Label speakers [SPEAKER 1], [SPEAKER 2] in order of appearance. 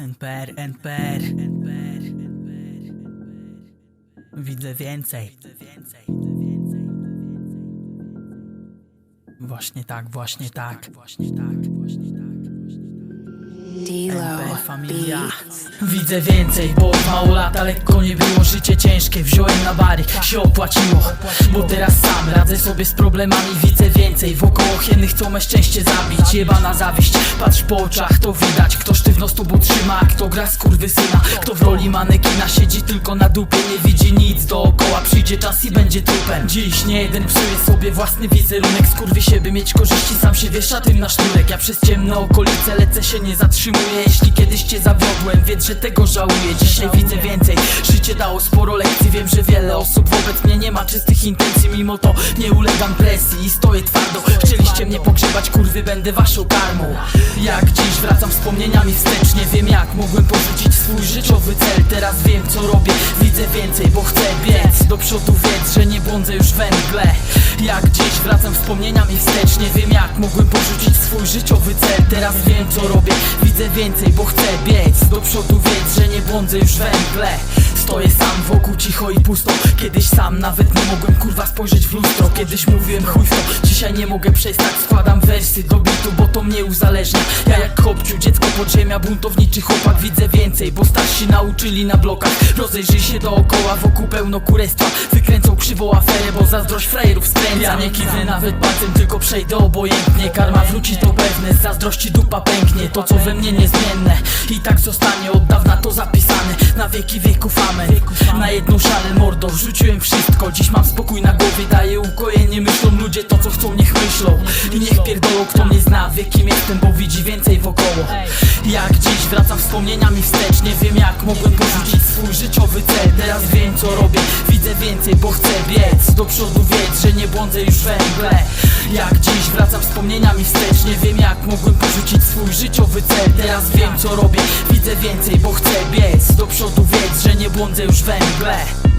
[SPEAKER 1] NPR, NPR, NPR, Widzę więcej. Właśnie tak, właśnie tak. Właśnie tak, właśnie tak.
[SPEAKER 2] D-Lo
[SPEAKER 1] NPR familia. Widzę więcej, bo od mało lata lekko nie było życie ciężkie Wziąłem na bary, się opłaciło Bo teraz sam radzę sobie z problemami. Widzę więcej, wokoło hieny chcą me szczęście zabić. Jebana zawiść, patrz po oczach to widać. Kto sztywno stubu trzyma, a kto gra syna. Kto w roli manekina siedzi tylko na dupie Nie widzi nic dookoła, przyjdzie czas i będzie trupem Dziś nie jeden psuje sobie własny wizerunek. Skurwy się by mieć korzyści, sam się wiesza tym na sznurek Ja przez ciemne okolice lecę się nie zatrzymuję. Jeśli kiedyś cię zawiodłem, wiedz, że tego żałuję. Dzisiaj widzę więcej, życie dało sporo lekcji. Wiem, że wiele osób wobec mnie nie ma czystych intencji. Mimo to nie ulegam presji i stoję twardo. Chcieliście mnie pogrzebać, kurwy, będę waszą karmą. Jak dziś wracam wspomnieniami wstecznie Wiem jak mogłem porzucić swój życiowy cel. Teraz wiem co robię, widzę więcej, bo chcę biec. Do przodu wiedz, że nie błądzę już we mgle. Jak wracam wspomnieniami wstecznie Wiem jak mogłem porzucić swój życiowy cel. Teraz wiem co robię, widzę więcej, bo chcę biec. Do przodu wiedz, że nie błądzę już we mgle Stoję sam wokół cicho i pusto. Kiedyś sam nawet nie mogłem kurwa spojrzeć w lustro. Kiedyś mówiłem chuj to, dzisiaj nie mogę przestać Składam wersy do bitu, bo to mnie uzależnia. Ja jak chłopciu, dziecko podziemia, buntowniczy chłopak Widzę więcej, bo starsi nauczyli na blokach. Rozejrzyj się dookoła, wokół pełno kurestwa. Wykręcą krzywą aferę, bo zazdrość frajerów skręca. Ja nie kiwnę nawet palcem, tylko przejdę obojętnie. Karma wróci to pewne, z zazdrości dupa pęknie. To co we mnie niezmienne i tak zostanie Od dawna to zapisane, na wieki wieków amen Na jedną szalę mordo, wrzuciłem wszystko. Dziś mam mnie zna, wie kim jestem Bo widzi więcej wokoło. Jak dziś wracam wspomnieniami wstecznie Wiem jak mogłem porzucić swój życiowy cel. Teraz wiem co robię, widzę więcej, bo chcę biec. Do przodu wiedz, że nie błądzę już we mgle Jak dziś wracam wspomnieniami wstecznie Wiem jak mogłem porzucić swój życiowy cel. Teraz wiem co robię, widzę więcej, bo chcę biec. Do przodu wiedz, że nie błądzę już we mgle